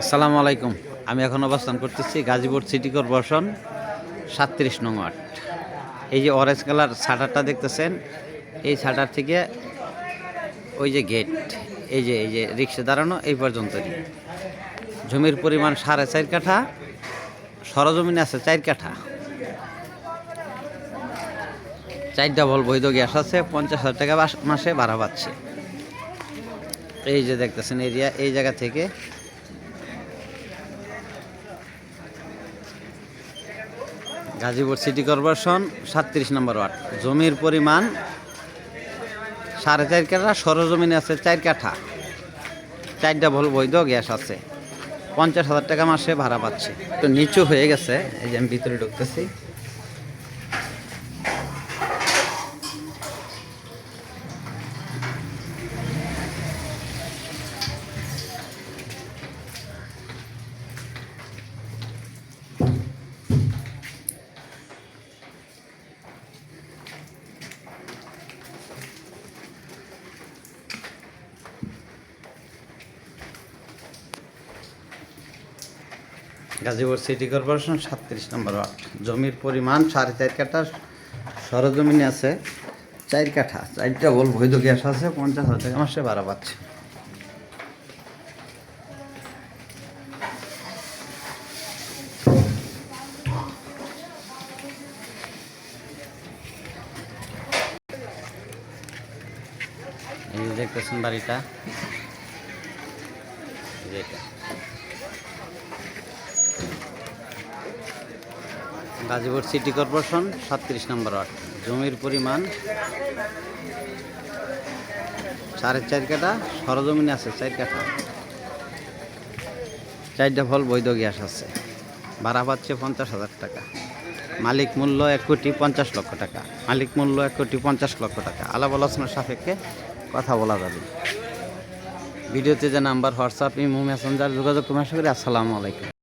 আসসালামু আলাইকুম। আমি এখন অবস্থান করতেছি গাজীপুর সিটি কর্পোরেশন সাতত্রিশ নং ওয়ার্ড। এই যে অরেঞ্জ কালার শাটারটা দেখতেছেন, এই শাটার থেকে ওই যে গেট এই যে এই যে রিক্সা দাঁড়ানো এই পর্যন্তই। জমির পরিমাণ সাড়ে চার কাঠা, সরজমিনে আছে চার কাঠা। চার ডাবল বৈধ গ্যাস আছে, পঞ্চাশ হাজার টাকা মাসে ভাড়া পাচ্ছে। এই যে দেখতেছেন এরিয়া এই জায়গা থেকে গাজীপুর সিটি কর্পোরেশন, সাতত্রিশ নম্বর ওয়ার্ড। জমির পরিমাণ সাড়ে চার কাঠা, সরজমিনে আছে চার কাঠা। চারটা ভল বৈধ, গ্যাস আছে। পঞ্চাশ হাজার টাকা মাসে ভাড়া পাচ্ছে। তো নিচু হয়ে গেছে, এই যে আমি ভিতরে ঢুকতেছি। গাজীপুর সিটি কর্পোরেশন, সাতত্রিশ নম্বর ওয়ার্ড। জমির পরিমাণ সাড়ে চার কাঠা, সরজমিনে আছে চার কাঠা, চারটা বল বৈধ গ্যাস আছে, পঞ্চাশ হাজার টাকা মাসে ভাড়া পাচ্ছে। দেখতেছেন বাড়িটা। এই যে এটা। গাজীপুর সিটি কর্পোরেশন, সাতত্রিশ নম্বর ওয়ার্ড। জমির পরিমাণ সাড়ে চার কাঠা, সরজমিনে আছে চার কাঠা। চারটা ফল বৈধ গ্যাস আছে। ভাড়া পাচ্ছে পঞ্চাশ হাজার টাকা। মালিক মূল্য এক কোটি পঞ্চাশ লক্ষ টাকা। মালিক মূল্য এক কোটি পঞ্চাশ লক্ষ টাকা। আলাপ আলোচনার সাপেক্ষে কথা বলা যাবে। ভিডিওতে যে নাম্বার, হোয়াটসঅ্যাপ, ইমো, মেসেঞ্জার যোগাযোগ আশা আসসালামু আলাইকুম।